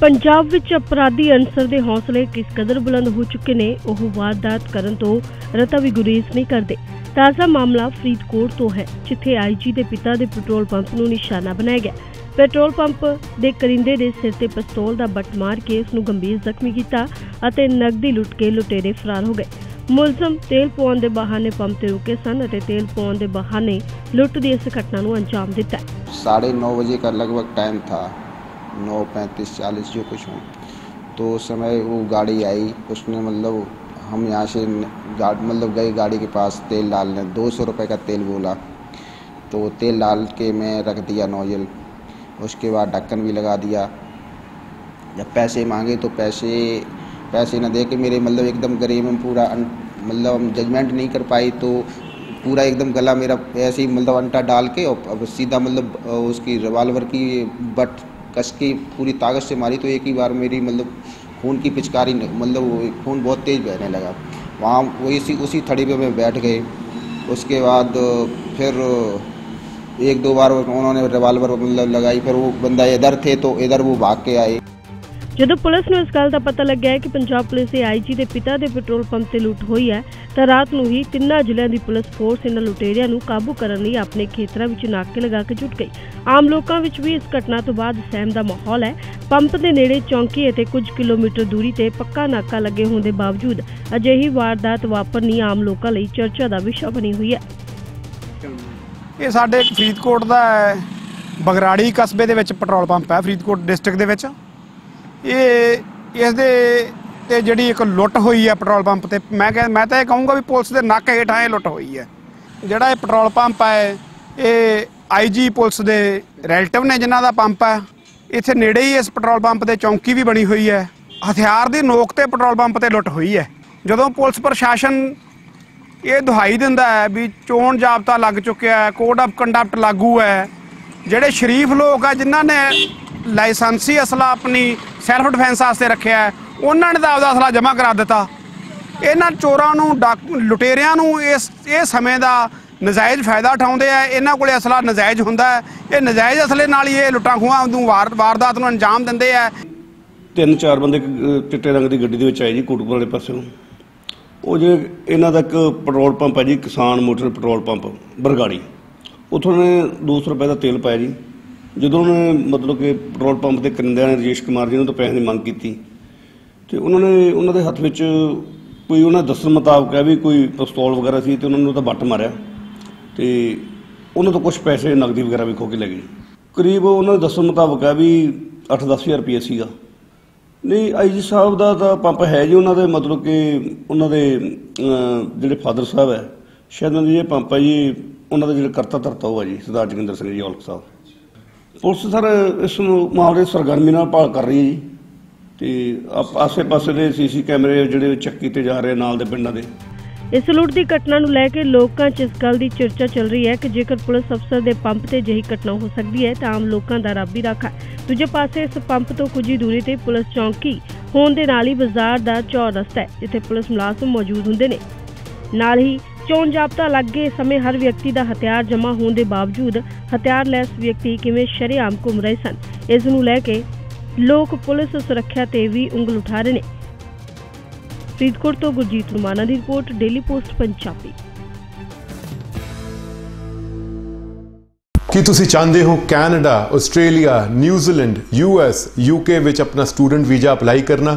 ਪੰਜਾਬ ਵਿੱਚ ਅਪਰਾਧੀ ਅਨਸਰ ਦੇ ਹੌਸਲੇ ਕਿਸ ਕਦਰ ਬੁਲੰਦ ਹੋ ਚੁੱਕੇ ਨੇ, ਉਹ ਵਾਰਦਾਤ ਕਰਨ ਤੋਂ ਰਤਾ ਵੀ ਗੁਰੇਜ਼ ਨਹੀਂ ਕਰਦੇ। ਤਾਜ਼ਾ ਮਾਮਲਾ ਫਰੀਦਕੋਟ ਤੋਂ ਹੈ, ਜਿੱਥੇ ਆਈਜੀ ਦੇ ਪਿਤਾ ਦੇ ਪੈਟਰੋਲ ਪੰਪ ਨੂੰ ਨਿਸ਼ਾਨਾ ਬਣਾਇਆ ਗਿਆ। ਪੈਟਰੋਲ ਪੰਪ ਦੇ ਕਰਿੰਦੇ ਦੇ ਸਿਰ ਤੇ ਪਿਸਤੌਲ ਦਾ ਬੱਟ ਮਾਰ ਕੇ ਉਸ ਨੂੰ ਗੰਭੀਰ ਜ਼ਖਮੀ ਕੀਤਾ ਅਤੇ ਨਕਦੀ ਲੁੱਟ ਕੇ ਲੁਟੇਰੇ ਫਰਾਰ ਹੋ ਗਏ। ਮੁਲਜ਼ਮ ਤੇਲ ਪਾਉਣ ਦੇ ਬਹਾਨੇ ਪੰਪ ਤੇ ਰੁਕੇ ਸਨ ਅਤੇ ਤੇਲ ਪਾਉਣ ਦੇ ਬਹਾਨੇ ਲੁੱਟ ਦੀ ਇਸ ਘਟਨਾ ਨੂੰ ਅੰਜਾਮ ਦਿੱਤਾ 9:30 ਵਜੇ ਦਾ ਲਗਭਗ ਟਾਈਮ ਥਾ। नौ, पैंतीस, चालीस, जो कुछ हो। तो उस समय वो गाड़ी आई, उसने मतलब हम यहाँ से न- गा मतलब गए गाड़ी के पास तेल डालने, दो सौ रुपये का तेल बोला। तो तेल डाल के मैं रख दिया नोजल। उसके बाद ढक्कन भी लगा दिया। जब पैसे मांगे तो पैसे पैसे ना दे के मेरे मतलब एकदम गरीब में पूरा मतलब हम जजमेंट नहीं कर पाई तो पूरा एकदम गला मेरा ऐसे ही मतलब अंटा डाल के और सीधा मतलब उसकी रिवाल्वर की बट कस के पूरी ताकत से मारी तो एक ही बार मेरी मतलब खून की पिचकारी मतलब वो खून बहुत तेज़ बहने लगा। वहाँ वही इसी उसी थड़ी पे मैं बैठ गए। उसके बाद फिर एक दो बार उन्होंने रिवाल्वर मतलब लगाई। फिर वो बंदा इधर थे तो इधर वो भाग के आए। ਜਦੋਂ ਪੁਲਿਸ ਨੂੰ ਇਸ ਗੱਲ ਦਾ ਪਤਾ ਲੱਗਿਆ ਹੈ ਕਿ ਪੰਜਾਬ ਪੁਲਿਸ ਦੇ ਆਈਜੀ ਦੇ ਪਿਤਾ ਦੇ ਪੈਟਰੋਲ ਪੰਪ ਤੇ ਲੁੱਟ ਹੋਈ ਹੈ, ਤਾਂ ਰਾਤ ਨੂੰ ਹੀ ਤਿੰਨਾਂ ਜ਼ਿਲ੍ਹਿਆਂ ਦੀ ਪੁਲਿਸ ਫੋਰਸ ਇਹਨਾਂ ਲੁਟੇਰਿਆਂ ਨੂੰ ਕਾਬੂ ਕਰਨ ਲਈ ਆਪਣੇ ਖੇਤਰਾਂ ਵਿੱਚ ਨਾਕੇ ਲਗਾ ਕੇ ਜੁਟ ਗਈ। ਆਮ ਲੋਕਾਂ ਵਿੱਚ ਵੀ ਇਸ ਘਟਨਾ ਤੋਂ ਬਾਅਦ ਸਹਿਮ ਦਾ ਮਾਹੌਲ ਹੈ। ਪੰਪ ਦੇ ਨੇੜੇ ਚੌਂਕੀ ਅਤੇ ਕੁਝ ਕਿਲੋਮੀਟਰ ਦੂਰੀ ਤੇ ਪੱਕਾ ਨਾਕਾ ਲੱਗੇ ਹੋਣ ਦੇ ਬਾਵਜੂਦ ਅਜਿਹੀ ਵਾਰਦਾਤ ਵਾਪਰਨੀ ਆਮ ਲੋਕਾਂ ਲਈ ਚਰਚਾ ਦਾ ਵਿਸ਼ਾ ਬਣੀ ਹੋਈ ਹੈ। ਇਹ ਸਾਡੇ ਫਰੀਦਕੋਟ ਦਾ ਬਗਰਾੜੀ ਕਸਬੇ ਦੇ ਵਿੱਚ ਪੈਟਰੋਲ ਪੰਪ ਹੈ, ਫਰੀਦਕੋਟ ਡਿਸਟ੍ਰਿਕਟ ਦੇ ਵਿੱਚ। ਇਹ ਇਸ ਦੇ ਤੇ ਜਿਹੜੀ ਇੱਕ ਲੁੱਟ ਹੋਈ ਹੈ ਪੈਟਰੋਲ ਪੰਪ ਤੇ, ਮੈਂ ਕਹ ਮੈਂ ਤਾਂ ਇਹ ਕਹੂੰਗਾ ਵੀ ਪੁਲਿਸ ਦੇ ਨੱਕ ਹੇਠਾਂ ਇਹ ਲੁੱਟ ਹੋਈ ਹੈ। ਜਿਹੜਾ ਇਹ ਪੈਟਰੋਲ ਪੰਪ ਹੈ, ਇਹ ਆਈਜੀ ਪੁਲਿਸ ਦੇ ਰਿਲੇਟਿਵ ਨੇ ਜਿਨ੍ਹਾਂ ਦਾ ਪੰਪ ਹੈ। ਇੱਥੇ ਨੇੜੇ ਹੀ ਇਸ ਪੈਟਰੋਲ ਪੰਪ ਦੇ ਚੌਂਕੀ ਵੀ ਬਣੀ ਹੋਈ ਹੈ। ਹਥਿਆਰ ਦੀ ਨੋਕ ਤੇ ਪੈਟਰੋਲ ਪੰਪ ਤੇ ਲੁੱਟ ਹੋਈ ਹੈ। ਜਦੋਂ ਪੁਲਿਸ ਪ੍ਰਸ਼ਾਸਨ ਇਹ ਦੁਹਾਈ ਦਿੰਦਾ ਹੈ ਵੀ ਚੋਣ ਜਾਬਤਾ ਲੱਗ ਚੁੱਕਿਆ ਹੈ ਕੋਡ ਆਫ ਕੰਡਕਟ ਲਾਗੂ ਹੈ, ਜਿਹੜੇ ਸ਼ਰੀਫ ਲੋਕ ਆ ਜਿਨ੍ਹਾਂ ਨੇ ਲਾਇਸੈਂਸੀ ਅਸਲਾ ਆਪਣੀ ਸੈਲਫ ਡਿਫੈਂਸ ਵਾਸਤੇ ਰੱਖਿਆ ਹੈ। ਉਹਨਾਂ ਨੇ ਤਾਂ ਆਪਦਾ ਅਸਲਾ ਜਮ੍ਹਾਂ ਕਰਾ ਦਿੱਤਾ। ਇਹਨਾਂ ਚੋਰਾਂ ਨੂੰ, ਡਾਕ- ਲੁਟੇਰਿਆਂ ਨੂੰ ਇਸ, ਇਹ ਸਮੇਂ ਦਾ ਨਜਾਇਜ਼ ਫਾਇਦਾ ਉਠਾਉਂਦੇ ਆ। ਇਹਨਾਂ ਕੋਲੇ ਅਸਲਾ ਨਜਾਇਜ਼ ਹੁੰਦਾ ਹੈ। ਇਹ ਨਜਾਇਜ਼ ਅਸਲੇ ਨਾਲ ਹੀ ਇਹ ਲੁੱਟਾਂ ਖੋਹਾਂ ਨੂੰ ਵਾਰ- ਵਾਰਦਾਤ ਨੂੰ ਅੰਜਾਮ ਦਿੰਦੇ ਆ। ਤਿੰਨ ਚਾਰ ਬੰਦੇ ਚਿੱਟੇ ਰੰਗ ਦੀ ਗੱਡੀ ਦੇ ਵਿੱਚ ਆਏ ਜੀ, ਕੋਟਕਪੁਰ ਵਾਲੇ ਪਾਸਿਓਂ ਉਹ ਜੇ ਇਹਨਾਂ ਦਾ ਇੱਕ ਪੈਟਰੋਲ ਪੰਪ ਹੈ ਜੀ, ਕਿਸਾਨ ਮੋਟਰ ਪੈਟਰੋਲ ਪੰਪ, ਬਰਗਾੜੀ। ਉੱਥੋਂ ਨੇ 200 ਰੁਪਏ ਦਾ ਤੇਲ ਪਾਇਆ ਜੀ। ਜਦੋਂ ਉਹਨੇ ਮਤਲਬ ਕਿ ਪੈਟਰੋਲ ਪੰਪ ਦੇ ਕਰਿੰਦਿਆਂ ਨੇ ਰਜੇਸ਼ ਕੁਮਾਰ ਜੀ ਨੂੰ ਤੋਂ ਪੈਸੇ ਦੀ ਮੰਗ ਕੀਤੀ ਤੇ ਉਹਨਾਂ ਨੇ ਉਹਨਾਂ ਦੇ ਹੱਥ ਵਿੱਚ ਕੋਈ ਉਹਨਾਂ ਦੱਸਣ ਮੁਤਾਬਕ ਹੈ ਵੀ ਕੋਈ ਪਿਸਤੌਲ ਵਗੈਰਾ ਸੀ ਤੇ ਉਹਨਾਂ ਨੂੰ ਤਾਂ ਬੱਟ ਮਾਰਿਆ ਤੇ ਉਹਨਾਂ ਤੋਂ ਕੁਝ ਪੈਸੇ ਨਗਦੀ ਵਗੈਰਾ ਵੀ ਖੋ ਕੇ ਲੈ ਗਏ। ਕਰੀਬ ਉਹਨਾਂ ਦੇ ਦੱਸਣ ਮੁਤਾਬਕ ਹੈ ਵੀ 8-10 ਹਜ਼ਾਰ ਰੁਪਏ ਸੀਗਾ। ਨਹੀਂ ਆਈਜੀ ਸਾਹਿਬ ਦਾ ਤਾਂ ਪੰਪ ਹੈ ਜੀ ਉਹਨਾਂ ਦੇ, ਮਤਲਬ ਕਿ ਉਹਨਾਂ ਦੇ ਜਿਹੜੇ ਫਾਦਰ ਸਾਹਿਬ ਹੈ। ਸ਼ਾਇਦ ਉਹਨਾਂ ਦੀ ਇਹ ਪੰਪ ਹੈ ਜੀ, ਉਹਨਾਂ ਦਾ ਜਿਹੜਾ ਕਰਤਾ ਧਰਤਾ ਉਹ ਹੈ ਜੀ, ਸਰਦਾਰ ਜੋਗਿੰਦਰ ਸਿੰਘ ਜੀ ਔਲਖ ਸਾਹਿਬ। ਪੁਲਿਸ ਸਰ, ਇਸ ਨੂੰ ਮਾਮਲੇ ਸਰਗਰਮੀ ਨਾਲ ਭਾਲ ਕਰ ਰਹੀ ਹੈ ਜੀ। ਤੇ ਆਸੇ-ਪਾਸੇ ਦੇ ਸੀਸੀ ਕੈਮਰੇ ਜਿਹੜੇ ਚੈੱਕ ਕੀਤੇ ਜਾ ਰਹੇ ਨਾਲ ਦੇ ਪਿੰਡਾਂ ਦੇ। ਇਸ ਲੁੱਟ ਦੀ ਘਟਨਾ ਨੂੰ ਲੈ ਕੇ ਲੋਕਾਂ 'ਚ ਇਸ ਗੱਲ ਦੀ ਚਰਚਾ ਚੱਲ ਰਹੀ ਹੈ ਕਿ ਜੇਕਰ ਪੁਲਿਸ ਅਫਸਰ ਦੇ ਪੰਪ ਤੇ ਅਜਿਹੀ ਘਟਨਾ ਹੋ ਸਕਦੀ ਹੈ, ਤਾਂ ਆਮ ਲੋਕਾਂ ਦਾ ਰੱਬ ਹੀ ਰਾਖਾ ਹੈ। ਦੂਜੇ ਪਾਸੇ, ਇਸ ਪੰਪ ਤੋਂ ਕੁਝ ਹੀ ਦੂਰੀ ਤੇ ਪੁਲਿਸ ਚੌਂਕੀ ਹੋਣ ਦੇ ਨਾਲ ਹੀ ਬਾਜ਼ਾਰ ਦਾ ਚੌਰ ਰਸਤਾ ਹੈ, ਜਿੱਥੇ ਪੁਲਿਸ ਮੁਲਾਜ਼ਮ ਮੌਜੂਦ ਹੁੰਦੇ ਨੇ। ਨਾਲ ਹੀ ਚੋਣ ਜਾਬਤਾ ਲੱਗੇ ਸਮੇਂ ਹਰ ਵਿਅਕਤੀ ਦਾ ਹਥਿਆਰ ਜਮ੍ਹਾਂ ਹੋਣ ਦੇ ਬਾਵਜੂਦ ਹਥਿਆਰ ਲੈਸ ਵਿਅਕਤੀ ਕਿਵੇਂ ਸ਼ਰੇਆਮ ਘੁੰਮ ਰਹੇ ਸਨ? ਇਸ ਨੂੰ ਲੈ ਕੇ ਲੋਕ ਪੁਲਿਸ ਸੁਰੱਖਿਆ ਤੇ ਵੀ ਉਂਗਲ ਉਠਾ ਰਹੇ ਨੇ। ਫਰੀਦਕੋਟ ਤੋਂ ਗੁਰਜੀਤ ਰੁਮਾਨਾ ਦੀ ਰਿਪੋਰਟ, ਡੇਲੀ ਪੋਸਟ, ਪੰਜਾਬੀ। ਕੀ ਤੁਸੀਂ ਚਾਹੁੰਦੇ ਹੋ Canada, Australia, New Zealand US UK ਵਿੱਚ ਆਪਣਾ ਸਟੂਡੈਂਟ ਵੀਜ਼ਾ ਅਪਲਾਈ ਕਰਨਾ?